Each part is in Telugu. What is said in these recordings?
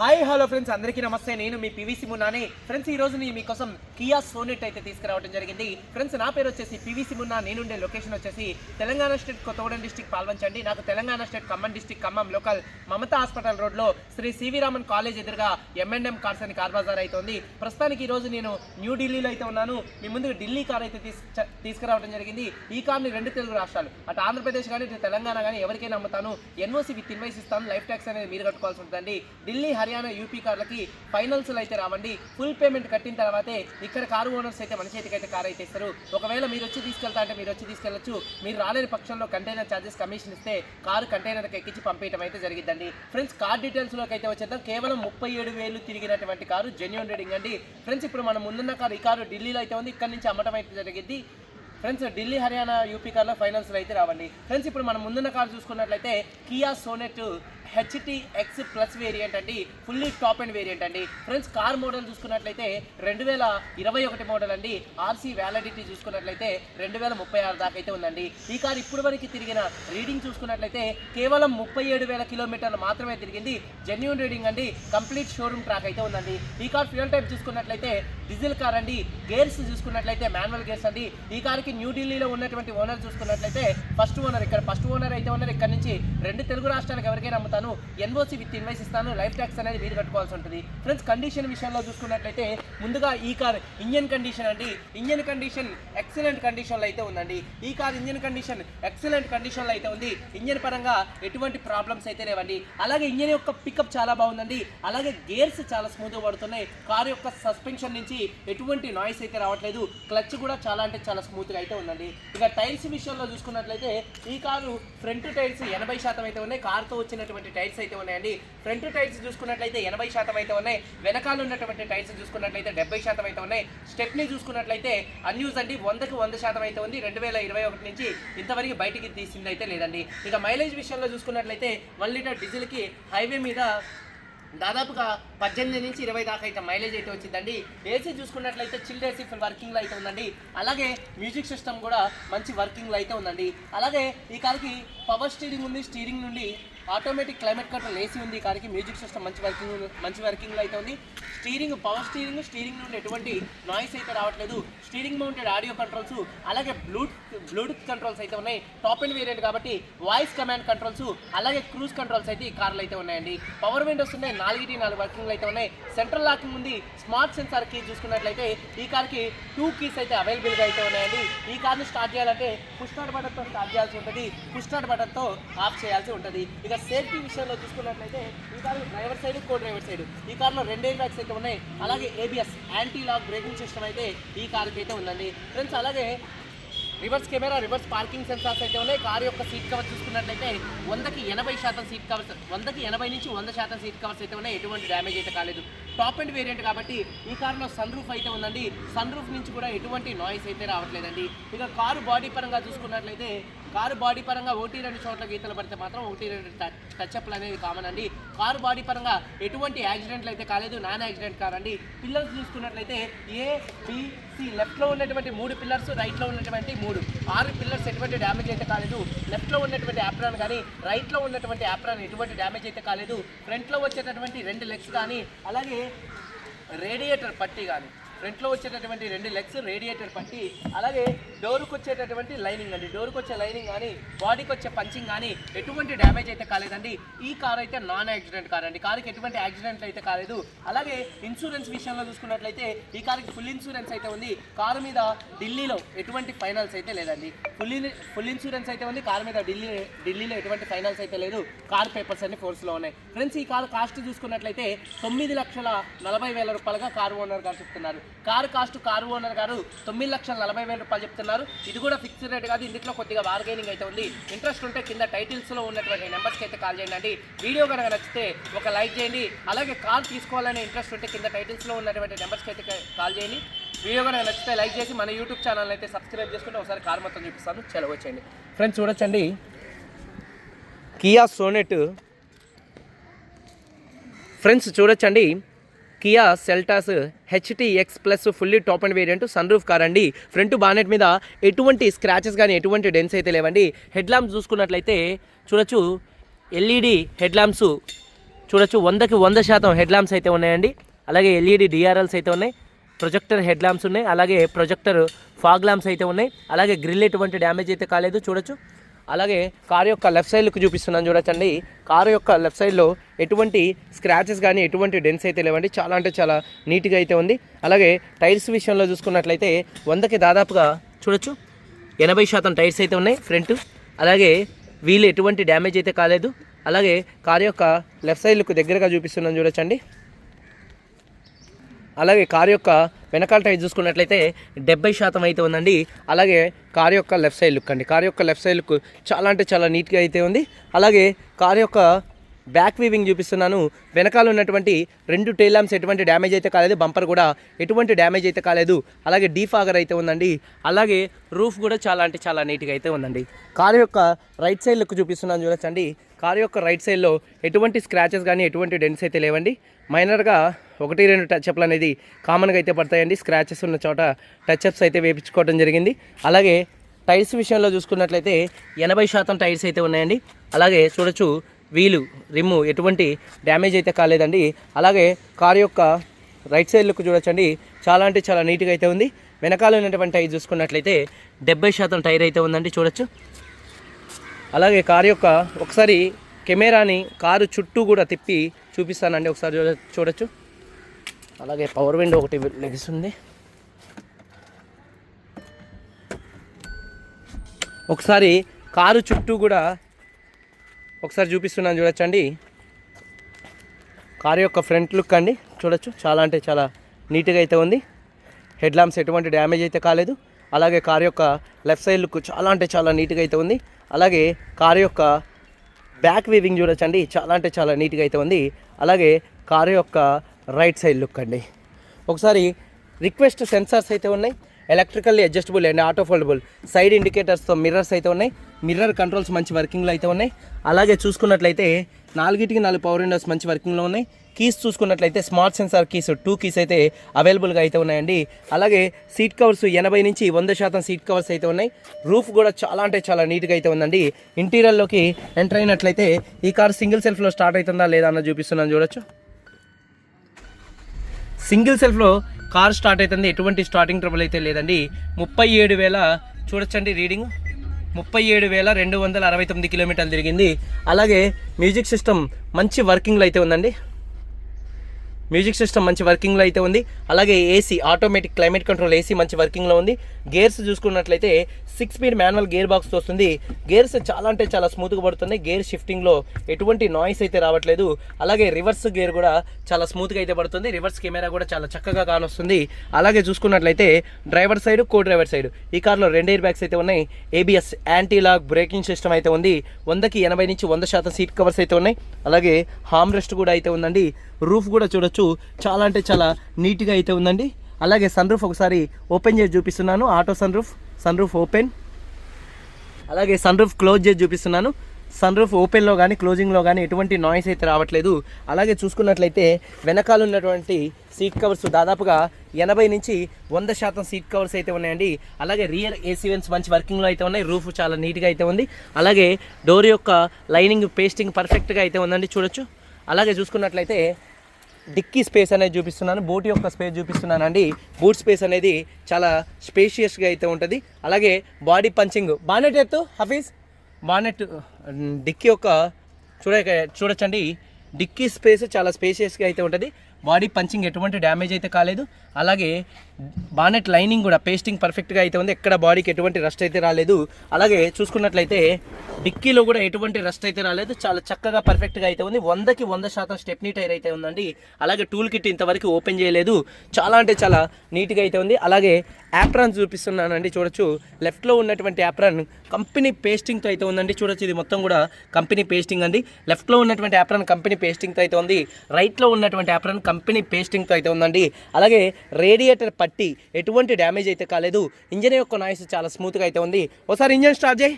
హాయ్ హలో ఫ్రెండ్స్ అందరికీ నమస్తే. నేను మీ పివిసి మున్నాని. ఫ్రెండ్స్ ఈ రోజు నేను మీకోసం కియా సోనెట్ అయితే తీసుకురావడం జరిగింది. ఫ్రెండ్స్ నా పేరు వచ్చేసి పివిసి మున్నా. నేనుండే లొకేషన్ వచ్చేసి తెలంగాణ స్టేట్ కొత్తగూడెం డిస్టిక్ పాల్వంచండి. నాకు Telangana state Khammam district Khammam local Mamata hospital రోడ్లో శ్రీ సివి రామన్ కాలేజ్ ఎదురుగా ఎంఎన్ఎం కార్స్ అని కార్ బజార్ అయితే ఉంది. ప్రస్తుతానికి ఈ రోజు నేను న్యూ ఢిల్లీలో అయితే ఉన్నాను. మీ ముందు ఢిల్లీ కార్ అయితే తీసు తీసుకురావడం జరిగింది. ఈ కార్ని రెండు తెలుగు రాష్ట్రాలు అటు ఆంధ్రప్రదేశ్ కానీ ఇటు తెలంగాణ కానీ ఎవరికైనా అమ్ముతాను. ఎన్ఓసి విత్ ఇన్వైస్ ఇస్తాను. లైఫ్ ట్యాక్స్ అనేది మీరు కట్టుకోవాల్సి ఉంటుందండి. ఢిల్లీ హర్యానా యూపీ కార్లకి ఫైనల్స్లో అయితే రావండి. ఫుల్ పేమెంట్ కట్టిన తర్వాతే ఇక్కడ కారు ఓనర్స్ అయితే మన చేతికి అయితే కార్ అయితే ఇస్తారు. ఒకవేళ మీరు వచ్చి తీసుకెళ్తా అంటే మీరు వచ్చి తీసుకెళ్ళచ్చు. మీరు రాలేని పక్షంలో కంటైనర్ ఛార్జెస్ కమిషన్ ఇస్తే కారు కంటైనర్కి ఎక్కించి పంపించడం అయితే జరిగిద్దండి. ఫ్రెండ్స్ కార్ డీటెయిల్స్లోకి అయితే వచ్చేద్దాం. కేవలం ముప్పై ఏడు వేలు తిరిగినటువంటి కారు జెన్యున్ రీడింగ్ అండి. ఫ్రెండ్స్ ఇప్పుడు మనం ముందున్న కారు ఈ కారు ఢిల్లీలో అయితే ఉంది. ఇక్కడ నుంచి అమ్మటం అయితే జరిగింది ఫ్రెండ్స్ ఢిల్లీ హర్యానా యూపీ కార్లో ఫైనల్స్లో అయితే రావండి. ఫ్రెండ్స్ ఇప్పుడు మనం ముందున్న కారు చూసుకున్నట్లయితే Kia Sonet HT X plus variant అండి. ఫుల్లీ టాప్ అండ్ వేరియంట్ అండి. ఫ్రెండ్స్ కార్ మోడల్ చూసుకున్నట్లయితే రెండు వేల ఇరవై ఒకటి మోడల్ అండి. ఆర్సీ వ్యాలిడిటీ చూసుకున్నట్లయితే రెండు వేల ముప్పై ఆరు దాకా అయితే ఉందండి. ఈ కార్ ఇప్పుడు వరకు తిరిగిన రీడింగ్ చూసుకున్నట్లయితే కేవలం ముప్పై ఏడు వేల కిలోమీటర్లు మాత్రమే తిరిగింది. జెన్యున్ రీడింగ్ అండి. కంప్లీట్ షోరూమ్ ట్రాక్ అయితే ఉందండి. ఈ కార్ ఫ్యూయల్ టైప్ చూసుకున్నట్లయితే డీజిల్ కార్ అండి. గేర్స్ చూసుకున్నట్లయితే మాన్యువల్ గేర్స్ అండి. ఈ కార్కి న్యూఢిల్లీలో ఉన్నటువంటి ఓనర్ చూసుకున్నట్లయితే ఫస్ట్ ఓనర్ ఇక్కడ ఫస్ట్ ఓనర్ అయితే ఉన్నారు. ఇక్కడ నుంచి రెండు తెలుగు రాష్ట్రాలకు ఎవరికైనా ఇస్తాను ఎన్ఓసి విత్ ఇన్వైస్ ఇస్తాను లైఫ్ ట్యాక్స్ అనేది మీరు కట్టుకోవాల్సి ఉంటుంది. ఫ్రెండ్స్ కండిషన్ విషయంలో చూసుకున్నట్లయితే ముందుగా ఈ కార్ ఇంజన్ కండిషన్ అండి. ఇంజన్ కండిషన్ ఎక్సలెంట్ కండిషన్లో అయితే ఉందండి. ఈ కార్ ఇంజన్ కండిషన్ ఎక్సలెంట్ కండిషన్లో అయితే ఉంది. ఇంజన్ పరంగా ఎటువంటి ప్రాబ్లమ్స్ అయితే లేవండి. అలాగే ఇంజన్ యొక్క పికప్ చాలా బాగుందండి. అలాగే గేర్స్ చాలా స్మూత్గా పడుతున్నాయి. కారు యొక్క సస్పెన్షన్ నుంచి ఎటువంటి నాయిస్ అయితే రావట్లేదు. క్లచ్ కూడా చాలా అంటే చాలా స్మూత్గా అయితే ఉందండి. ఇక టైల్స్ విషయంలో చూసుకున్నట్లయితే ఈ కారు ఫ్రంట్ టైల్స్ ఎనభై శాతం అయితే ఉన్నాయి. కార్తో వచ్చినటువంటి టైర్స్ అయితే ఉన్నాయండి. ఫ్రంట్ టైర్స్ చూసుకున్నట్లయితే ఎనభై శాతం అయితే ఉన్నాయి. వెనకాల ఉన్నటువంటి టైర్స్ చూసుకున్నట్లయితే డెబ్బై శాతం అయితే ఉన్నాయి. స్టెప్ని చూసుకున్నట్లయితే అన్యూస్ అండి. వందకు వంద శాతం అయితే ఉంది. రెండు వేల ఇరవై ఒకటి నుంచి ఇంతవరకు బయటికి తీసింది అయితే లేదండి. ఇక మైలేజ్ విషయంలో చూసుకున్నట్లయితే వన్ లీటర్ డీజిల్కి హైవే మీద దాదాపుగా పద్దెనిమిది నుంచి ఇరవై దాకా అయితే మైలేజ్ అయితే వచ్చిందండి. ఏసీ చూసుకున్నట్లయితే చిల్డ్ ఏసీ ఫుల్ వర్కింగ్లో అయితే ఉందండి. అలాగే మ్యూజిక్ సిస్టమ్ కూడా మంచి వర్కింగ్లో అయితే ఉందండి. అలాగే ఈ కాలకి పవర్ స్టీరింగ్ ఉంది స్టీరింగ్ నుండి ఆటోమేటిక్ క్లైమేట్ కంట్రోల్ ఏసీ ఉంది. ఈ కార్కి మ్యూజిక్ సిస్టమ్ మంచి వర్కింగ్ మంచి వర్కింగ్లో అయితే ఉంది. స్టీరింగ్ పవర్ స్టీరింగ్ స్టీరింగ్ నుండి ఎటువంటి నాయిస్ అయితే రావట్లేదు. స్టీరింగ్ మౌంటెడ్ ఆడియో కంట్రోల్స్ అలాగే బ్లూటూత్ బ్లూటూత్ కంట్రోల్స్ అయితే ఉన్నాయి. టాప్ అండ్ వేరియంట్ కాబట్టి వాయిస్ కమాండ్ కంట్రోల్స్ అలాగే క్రూజ్ కంట్రోల్స్ అయితే ఈ కార్లు అయితే ఉన్నాయండి. పవర్ విండోస్ ఉన్నాయి. నాలుగిటి నాలుగు వర్కింగ్లు అయితే ఉన్నాయి. సెంట్రల్ లాకింగ్ ఉంది. స్మార్ట్ సెన్సార్ కీ చూసుకున్నట్లయితే ఈ కార్కి టూ కీస్ అయితే అవైలబుల్గా అయితే ఉన్నాయండి. ఈ కార్ని స్టార్ట్ చేయాలంటే పుష్ బటన్తో స్టార్ట్ చేయాల్సి ఉంటుంది. పుష్ బటన్తో ఆఫ్ చేయాల్సి ఉంటుంది. ఇక సేఫ్టీ విషయంలో చూసుకున్నట్లయితే ఈ car driver side co driver side. ఈ కార్లో రెండు ఎయిర్ బ్యాగ్స్ అయితే ఉన్నాయి? అలాగే ABS anti lock braking system అయితే ఈ కార్కి అయితే ఉందండి. ఫ్రెండ్స్ అలాగే reverse camera reverse parking sensors అయితే ఉన్నాయి. కారు యొక్క సీట్ కవర్ చూసుకున్నట్లయితే వందకి ఎనభై శాతం సీట్ కవర్స్ వందకి ఎనభై నుంచి వంద శాతం సీట్ కవర్స్ అయితే ఉన్నాయి. ఎటువంటి డ్యామేజ్ అయితే కాలేదు. టాప్ అండ్ వేరియంట్ కాబట్టి ఈ కారులో సన్ రూఫ్ అయితే ఉందండి. సన్ రూఫ్ నుంచి కూడా ఎటువంటి నాయిస్ అయితే రావట్లేదండి. ఇక కారు బాడీ పరంగా చూసుకున్నట్లయితే కారు బాడీ పరంగా ఒకటి రెండు చోట్ల గీతలు పడితే మాత్రం ఒకటి రెండు టచ్అప్లు అనేది కామన్ అండి. కారు బాడీ పరంగా ఎటువంటి యాక్సిడెంట్లు అయితే కాలేదు నాన్ యాక్సిడెంట్ కార్ అండి. పిల్లర్స్ చూసుకున్నట్లయితే ఏ బిసి లెఫ్ట్లో ఉన్నటువంటి మూడు పిల్లర్స్ రైట్లో ఉన్నటువంటి మూడు. ఆరు పిల్లర్స్ ఎటువంటి డ్యామేజ్ అయితే కాలేదు. లెఫ్ట్లో ఉన్నటువంటి యాప్రాన్ కానీ రైట్లో ఉన్నటువంటి యాప్రాన్ ఎటువంటి డ్యామేజ్ అయితే కాలేదు. ఫ్రంట్లో వచ్చేటటువంటి రెండు లెగ్స్ కానీ అలాగే రేడియేటర్ పట్టి కానీ ఫ్రంట్లో వచ్చేటటువంటి రెండు లెగ్స్ రేడియేటర్ పట్టి అలాగే డోర్కి వచ్చేటటువంటి లైనింగ్ అండి. డోర్కి వచ్చే లైనింగ్ కానీ బాడీకి వచ్చే పంచింగ్ కానీ ఎటువంటి డ్యామేజ్ అయితే కాలేదండి. ఈ కార్ అయితే నాన్ యాక్సిడెంట్ కార్ అండి. కారుకి ఎటువంటి యాక్సిడెంట్ అయితే కాలేదు. అలాగే ఇన్సూరెన్స్ విషయంలో చూసుకున్నట్లయితే ఈ కార్కి ఫుల్ ఇన్సూరెన్స్ అయితే ఉంది. కారు మీద ఢిల్లీలో ఎటువంటి ఫైనల్స్ అయితే లేదండి. ఫుల్ ఫుల్ ఇన్సూరెన్స్ అయితే ఉంది. కారు మీద ఢిల్లీ ఢిల్లీలో ఎటువంటి ఫైనల్స్ అయితే లేదు. కార్ పేపర్స్ అన్ని ఫోర్స్లో ఉన్నాయి. ఫ్రెండ్స్ ఈ కారు కాస్ట్ చూసుకున్నట్లయితే తొమ్మిది లక్షల నలభై వేల రూపాయలుగా కారు ఓనర్ గారు చెప్తున్నారు. కారు కాస్ట్ కారు ఓనర్ గారు తొమ్మిది లక్షల నలభై వేల రూపాయలు చెప్తున్నారు. ఇది కూడా ఫిక్స్డ్ రేట్ కాదు ఇందులో కొద్దిగా బార్గెనింగ్ అయితే ఉంది. ఇంట్రెస్ట్ ఉంటే కింద టైటిల్స్లో ఉన్నటువంటి నెంబర్స్కి అయితే కాల్ చేయండి. వీడియో కనుక నచ్చితే ఒక లైక్ చేయండి. అలాగే కార్ తీసుకోవాలనే ఇంట్రెస్ట్ ఉంటే కింద టైటిల్స్లో ఉన్నటువంటి నెంబర్స్కి అయితే కాల్ చేయండి. వీడియో కనుక నచ్చితే లైక్ చేసి మన యూట్యూబ్ ఛానల్ అయితే సబ్స్క్రైబ్ చేసుకుంటే ఒకసారి కార్ మొత్తం చూపిస్తాను. చెలవచ్చండి ఫ్రెండ్స్ చూడొచ్చండి. కియా సోనెట్ ఫ్రెండ్స్ చూడొచ్చండి. Kia Seltos HT X plus fully top end variant sun roof car అండి. ఫ్రంట్ బానెట్ మీద ఎటువంటి స్క్రాచెస్ కానీ ఎటువంటి డెన్స్ అయితే లేవండి. హెడ్ ల్యాంప్స్ చూసుకున్నట్లయితే చూడొచ్చు ఎల్ఈడి హెడ్ ల్యాంప్స్ చూడొచ్చు. వందకి వంద శాతం హెడ్ ల్యాంప్స్ అయితే ఉన్నాయండి. అలాగే ఎల్ఈడి డిఆర్ఎల్స్ అయితే ఉన్నాయి. ప్రొజెక్టర్ హెడ్ ల్యాంప్స్ ఉన్నాయి. అలాగే ప్రొజెక్టర్ ఫాగ్ ల్యాంప్స్ అయితే ఉన్నాయి. అలాగే గ్రిల్ ఎటువంటి డ్యామేజ్ అయితే కాలేదు. చూడొచ్చు. అలాగే కారు యొక్క లెఫ్ట్ సైడ్కి చూపిస్తున్నాను చూడొచ్చండి. కారు యొక్క లెఫ్ట్ సైడ్లో ఎటువంటి స్క్రాచెస్ కానీ ఎటువంటి డెన్స్ అయితే లేవండి. చాలా అంటే చాలా నీట్గా అయితే ఉంది. అలాగే టైర్స్ విషయంలో చూసుకున్నట్లయితే వందకి దాదాపుగా చూడొచ్చు. ఎనభై శాతం టైర్స్ అయితే ఉన్నాయి ఫ్రంట్ అలాగే వీలు ఎటువంటి డ్యామేజ్ అయితే కాలేదు. అలాగే కారు యొక్క లెఫ్ట్ సైడ్ దగ్గరగా చూపిస్తున్నాను చూడొచ్చండి. అలాగే కారు యొక్క వెనకాల టైర్ చూసుకున్నట్లయితే డెబ్బై శాతం అయితే ఉందండి. అలాగే కార్ యొక్క లెఫ్ట్ సైడ్ లుక్ అండి. కార్ యొక్క లెఫ్ట్ సైడ్ లుక్ చాలా అంటే చాలా నీట్గా అయితే ఉంది. అలాగే కార్ యొక్క బ్యాక్ వీవింగ్ చూపిస్తున్నాను. వెనకాల ఉన్నటువంటి రెండు టైల్ ల్యాంప్స్ ఎటువంటి డ్యామేజ్ అయితే కాలేదు. బంపర్ కూడా ఎటువంటి డ్యామేజ్ అయితే కాలేదు. అలాగే డీఫాగర్ అయితే ఉందండి. అలాగే రూఫ్ కూడా చాలా అంటే చాలా నీట్గా అయితే ఉందండి. కారు యొక్క రైట్ సైడ్ లుక్ చూపిస్తున్నాను చూడొచ్చండి. కారు యొక్క రైట్ సైడ్లో ఎటువంటి స్క్రాచెస్ కానీ ఎటువంటి డెంట్స్ అయితే లేవండి. మైనర్గా ఒకటి రెండు టచ్అప్లు అనేది కామన్గా అయితే పడతాయండి. స్క్రాచెస్ ఉన్న చోట టచ్అప్స్ అయితే వేయించుకోవడం జరిగింది. అలాగే టైర్స్ విషయంలో చూసుకున్నట్లయితే ఎనభై శాతం టైర్స్ అయితే ఉన్నాయండి. అలాగే చూడొచ్చు వీలు రిమ్ము ఎటువంటి డ్యామేజ్ అయితే కాలేదండి. అలాగే కారు యొక్క రైట్ సైడ్ లుక్ చూడొచ్చండి. చాలా అంటే చాలా నీట్గా అయితే ఉంది. వెనకాల ఉన్నటువంటి టైర్ చూసుకున్నట్లయితే డెబ్బై శాతం టైర్ అయితే ఉందండి చూడొచ్చు. అలాగే కారు యొక్క ఒకసారి కెమెరాని కారు చుట్టూ కూడా తిప్పి చూపిస్తానండి ఒకసారి చూడ చూడొచ్చు. అలాగే పవర్ విండో ఒకటి లెగిస్తుంది. ఒకసారి కారు చుట్టూ కూడా ఒకసారి చూపిస్తున్నాను చూడొచ్చండి. కారు యొక్క ఫ్రంట్ లుక్ అండి చూడొచ్చు. చాలా అంటే చాలా నీట్గా అయితే ఉంది. హెడ్ ల్యాంప్స్ ఎటువంటి డ్యామేజ్ అయితే కాలేదు. అలాగే కారు యొక్క లెఫ్ట్ సైడ్ లుక్ చాలా అంటే చాలా నీట్గా అయితే ఉంది. అలాగే కారు యొక్క బ్యాక్ వీవింగ్ చూడొచ్చండి చాలా అంటే చాలా నీట్గా అయితే ఉంది. అలాగే కారు యొక్క రైట్ సైడ్ లుక్ అండి. ఒకసారి రిక్వెస్ట్ సెన్సార్స్ అయితే ఉన్నాయి electrically adjustable and auto foldable. Side ఇండికేటర్స్తో mirrors అయితే ఉన్నాయి మిర్రర్ కంట్రోల్స్ మంచి వర్కింగ్లో అయితే ఉన్నాయి. అలాగే చూసుకున్నట్లయితే నాలుగిటికి నాలుగు పవర్ విండోస్ మంచి వర్కింగ్లో ఉన్నాయి. కీస్ చూసుకున్నట్లయితే smart sensor keys two keys అయితే అవైలబుల్గా అయితే ఉన్నాయండి. అలాగే సీట్ కవర్స్ ఎనభై నుంచి వంద శాతం సీట్ కవర్స్ అయితే ఉన్నాయి. రూఫ్ కూడా చాలా అంటే చాలా నీట్గా అయితే ఉందండి. ఇంటీరియర్లోకి ఎంటర్ అయినట్లయితే ఈ కార్ సింగిల్ సెల్ఫ్లో స్టార్ట్ అవుతుందా లేదా అన్న చూపిస్తున్నాను చూడొచ్చు. సింగిల్ సెల్ఫ్లో కార్ స్టార్ట్ అవుతుంది. ఎటువంటి స్టార్టింగ్ ట్రబుల్ అయితే లేదండి. ముప్పై ఏడు వేల చూడొచ్చండి రీడింగ్ ముప్పై ఏడు వేల రెండు వందల అరవై తొమ్మిది కిలోమీటర్లు తిరిగింది. అలాగే మ్యూజిక్ సిస్టమ్ మంచి వర్కింగ్లో అయితే ఉందండి. మ్యూజిక్ సిస్టమ్ మంచి వర్కింగ్లో అయితే ఉంది. అలాగే AC automatic climate control AC మంచి వర్కింగ్లో ఉంది. గేర్స్ చూసుకున్నట్లయితే six speed manual gear box వస్తుంది. గేర్స్ చాలా అంటే చాలా స్మూత్గా పడుతుంది గేర్ షిఫ్టింగ్లో ఎటువంటి నాయిస్ అయితే రావట్లేదు. అలాగే రివర్స్ గేర్ కూడా చాలా స్మూత్గా అయితే పడుతుంది. రివర్స్ కెమెరా కూడా చాలా చక్కగా కానొస్తుంది. అలాగే చూసుకున్నట్లయితే driver side co driver side ఈ కార్లో రెండు ఎయిర్ బ్యాగ్స్ అయితే ఉన్నాయి. ABS anti lock braking system అయితే ఉంది. వందకి ఎనభై నుంచి వంద శాతం సీట్ కవర్స్ అయితే ఉన్నాయి. అలాగే హామ్ రెస్ట్ కూడా అయితే ఉందండి. రూఫ్ కూడా చూడొచ్చు. చాలా అంటే చాలా నీట్గా అయితే ఉందండి. అలాగే సన్ రూఫ్ ఒకసారి ఓపెన్ చేసి చూపిస్తున్నాను. Auto sun roof sun roof open అలాగే సన్ రూఫ్ క్లోజ్ చేసి చూపిస్తున్నాను. సన్ రూఫ్ ఓపెన్లో కానీ క్లోజింగ్లో కానీ ఎటువంటి నాయిస్ అయితే రావట్లేదు. అలాగే చూసుకున్నట్లయితే వెనకాల ఉన్నటువంటి సీట్ కవర్స్ దాదాపుగా ఎనభై నుంచి వంద శాతం సీట్ కవర్స్ అయితే ఉన్నాయండి. అలాగే రియర్ ఏసీ వెన్స్ మంచి వర్కింగ్లో అయితే ఉన్నాయి. రూఫ్ చాలా నీట్గా అయితే ఉంది. అలాగే డోర్ యొక్క లైనింగ్ పేస్టింగ్ పర్ఫెక్ట్గా అయితే ఉందండి. చూడొచ్చు. అలాగే చూసుకున్నట్లయితే డిక్కీ స్పేస్ అనేది చూపిస్తున్నాను బూట్ యొక్క స్పేస్ చూపిస్తున్నాను అండి. బూట్ స్పేస్ అనేది చాలా స్పేషియస్గా అయితే ఉంటుంది. అలాగే బాడీ పంచింగ్ బానెట్ ఎత్తు హఫీజ్? బానెట్ డిక్కీ యొక్క చూడ చూడొచ్చండి. డిక్కీ స్పేస్ చాలా స్పేషియస్గా అయితే ఉంటుంది. బాడీ పంచింగ్ ఎటువంటి డ్యామేజ్ అయితే కాలేదు. అలాగే బానెట్ లైనింగ్ కూడా పేస్టింగ్ పర్ఫెక్ట్గా అయితే ఉంది. ఎక్కడ బాడీకి ఎటువంటి రస్ట్ అయితే రాలేదు. అలాగే చూసుకున్నట్లయితే డిక్కీలో కూడా ఎటువంటి రస్ట్ అయితే రాలేదు. చాలా చక్కగా పర్ఫెక్ట్గా అయితే ఉంది. వందకి వంద శాతం స్టెప్నీ టైర్ అయితే ఉందండి. అలాగే టూల్ కిట్ ఇంతవరకు ఓపెన్ చేయలేదు. చాలా అంటే చాలా నీట్గా అయితే ఉంది. అలాగే యాప్రాన్ చూపిస్తున్నానండి చూడొచ్చు. లెఫ్ట్లో ఉన్నటువంటి యాప్రాన్ కంపెనీ పేస్టింగ్తో అయితే ఉందండి. చూడొచ్చు ఇది మొత్తం కూడా కంపెనీ పేస్టింగ్ అండి. లెఫ్ట్లో ఉన్నటువంటి యాప్రాన్ కంపెనీ పేస్టింగ్తో అయితే ఉంది. రైట్లో ఉన్నటువంటి యాప్రాన్ కంపెనీ పేస్టింగ్తో అయితే ఉందండి. అలాగే రేడియేటర్ పట్టి ఎటువంటి డ్యామేజ్ అయితే కాలేదు. ఇంజన్ యొక్క నాయిస్ చాలా స్మూత్గా అయితే ఉంది. ఒకసారి ఇంజన్ స్టార్ట్ చేయి.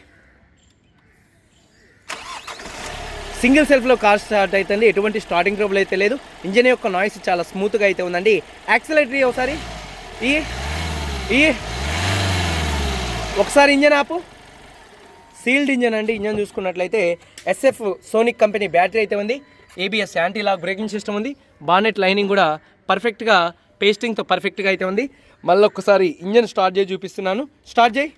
సింగిల్ సెల్ఫ్లో కార్ స్టార్ట్ అవుతుంది ఎటువంటి స్టార్టింగ్ ట్రబుల్ అయితే లేదు. ఇంజన్ యొక్క నాయిస్ చాలా స్మూత్గా అయితే ఉందండి. యాక్సిలేటరీ ఒకసారి. ఈ ఈ. ఒకసారి ఇంజన్ ఆపు. సీల్డ్ ఇంజన్ అండి. ఇంజన్ చూసుకున్నట్లయితే ఎస్ఎఫ్ సోనిక్ కంపెనీ బ్యాటరీ అయితే ఉంది. ABS anti lock braking system ఉంది. బానెట్ లైనింగ్ కూడా పర్ఫెక్ట్గా పేస్టింగ్తో పర్ఫెక్ట్గా అయితే ఉంది. మళ్ళీ ఒక్కసారి ఇంజన్ స్టార్ట్ చేయి చూపిస్తున్నాను. స్టార్ట్ చేయి.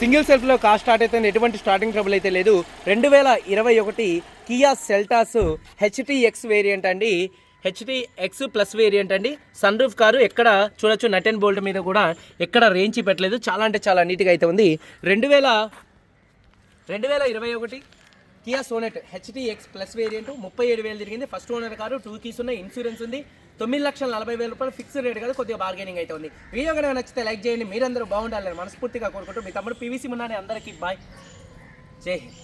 సింగిల్ సెల్ఫ్లో కార్ స్టార్ట్ అయితే ఎటువంటి స్టార్టింగ్ ట్రబుల్ అయితే లేదు. రెండు వేల ఇరవై ఒకటి కియా సెల్టాస్ హెచ్టిఎక్స్ వేరియంట్ అండి. హెచ్టీ ఎక్స్ ప్లస్ వేరియంట్ అండి. సన్ రూఫ్ కారు ఎక్కడ చూడొచ్చు. నట్ అండ్ బోల్ట్ మీద కూడా ఎక్కడ రేంజ్ పెట్టలేదు. చాలా అంటే చాలా నీట్గా అయితే ఉంది. రెండు వేల రెండు వేల ఇరవై ఒకటి Kia Sonet HDX plus variant ముప్పై ఏడు వేలు తిరిగింది. First owner car two keys ఉన్నాయి ఇన్సూరెన్స్ ఉంది. తొమ్మిది లక్షల నలభై వేల రూపాయలు ఫిక్స్డ్ రేట్ కాదు కొద్దిగా బార్గెనింగ్ అయితే ఉంది. వీడియో కనుక నచ్చితే లైక్ చేయండి మీరందరూ బాగుండాలని మనస్ఫూర్తిగా కోరుకుంటూ మీ తమ్ముడు పీవీసీ మున్నానే అందరికీ బాయ్. జై హింద్.